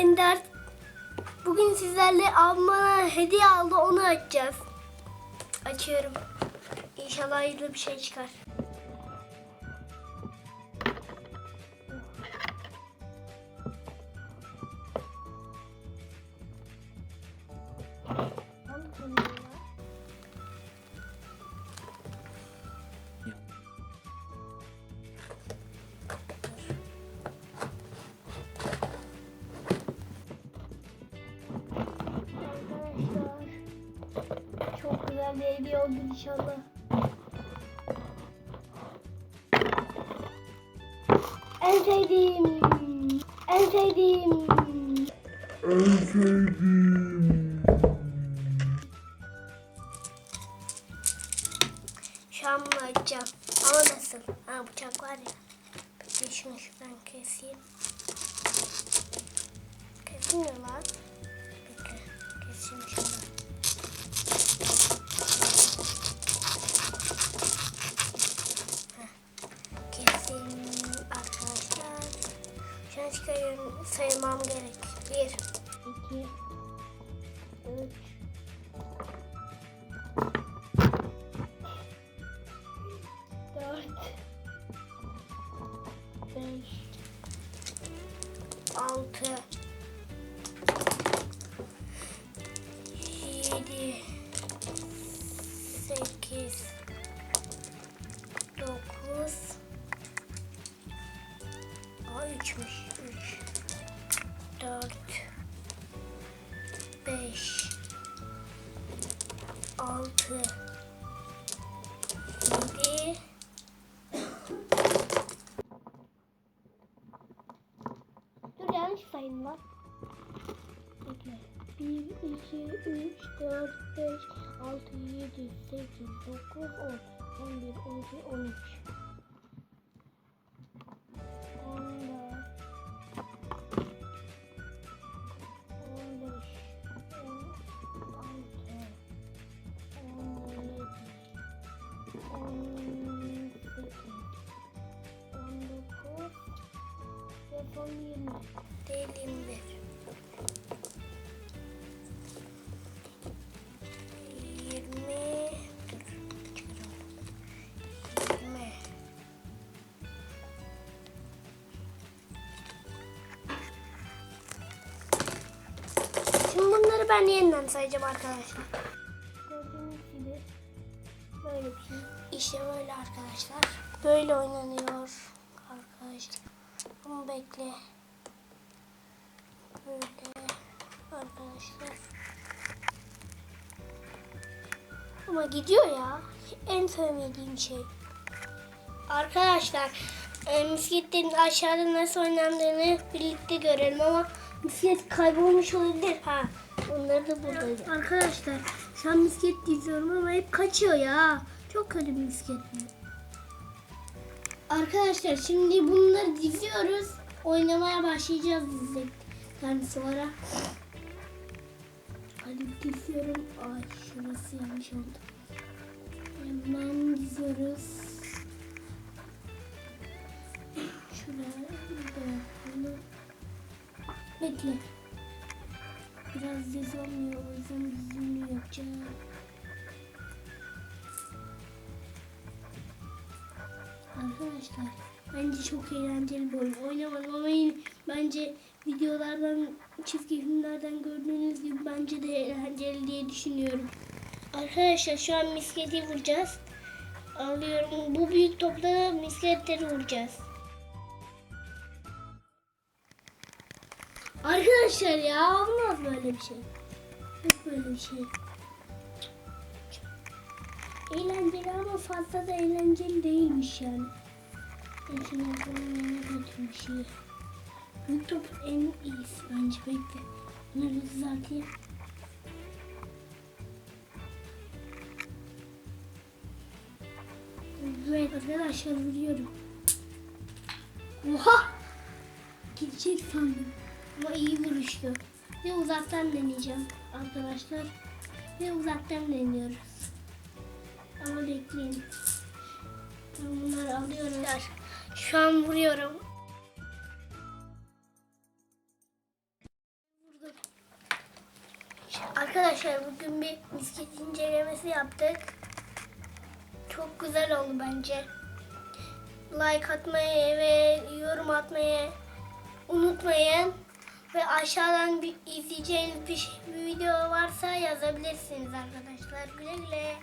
Ender bugün sizlerle abime hediye aldı onu açacağız. Açıyorum. İnşallah hayırlı bir şey çıkar. Hediye oldu inşallah. En sevdiğim, en sevdiğim. Şu an bunu açacağım. Ama nasıl? Ha bıçak var ya. Şunu şuradan keseyim. Kesmiyor lan. Bekle. Keseyim şunu. Saymam gerek. Bir, iki, üç, dört, beş, altı, yedi, sekiz, dokuz, Aa, üçmüş, üç, dört, beş, altı, yedi, Dur yanlış sayım var. Bekle. 1, 2, 3, 4, 5, 6, 7, 8, 9, 10, 11, 12, 13. 14, son 20. Değil 21. 20. Dur. Çıkaralım. 20. Şimdi bunları ben yeniden sayacağım arkadaşlar. Gördüğünüz gibi böyle bir şey. İşte böyle arkadaşlar. Böyle oynanıyor arkadaşlar. Ama bekle. Böyle arkadaşlar. Ama gidiyor ya. En sevmediğim şey. Arkadaşlar e, misketlerin aşağıda nasıl oynandığını birlikte görelim ama misket kaybolmuş olabilir. Ha, onları da buradaydı. Arkadaşlar şu an misket diziyorum ama hep kaçıyor ya. Çok kötü bir misket bu. Arkadaşlar şimdi bunları diziyoruz. Oynamaya başlayacağız dizildikten sonra. Hadi diziyorum. Ay şurası yanlış oldu. Hemen diziyoruz. Şuraya. Bekle. Biraz dizi olmuyor. O yüzden dizimi yapacağım. Arkadaşlar bence çok eğlenceli bir oyun. Oynamadım ama yine bence videolardan, çizgi filmlerden gördüğünüz gibi bence de eğlenceli diye düşünüyorum. Arkadaşlar şu an misketi vuracağız. Alıyorum. Bu büyük topla da misketleri vuracağız. Arkadaşlar ya olmaz böyle bir şey. Yok böyle bir şey. Eğlenceli ama fazla da eğlenceli değilmiş yani. Şimdi bunun yanına götürmüş iyi. Büyük top en iyisi bence bekle. Bunları düzelteyim. Evet arkadaşlar vuruyorum. Oha! Gidecek sandım. Ama iyi vuruştu. Ve uzaktan deneyeceğim arkadaşlar. Ve uzaktan deniyoruz. Ama bekleyin. Ben bunları alıyorum. Şu an vuruyorum. Vurdum. Arkadaşlar bugün bir misket incelemesi yaptık. Çok güzel oldu bence. Like atmayı ve yorum atmayı unutmayın. Ve aşağıdan bir izleyeceğiniz bir, şey, bir video varsa yazabilirsiniz arkadaşlar. Güle güle.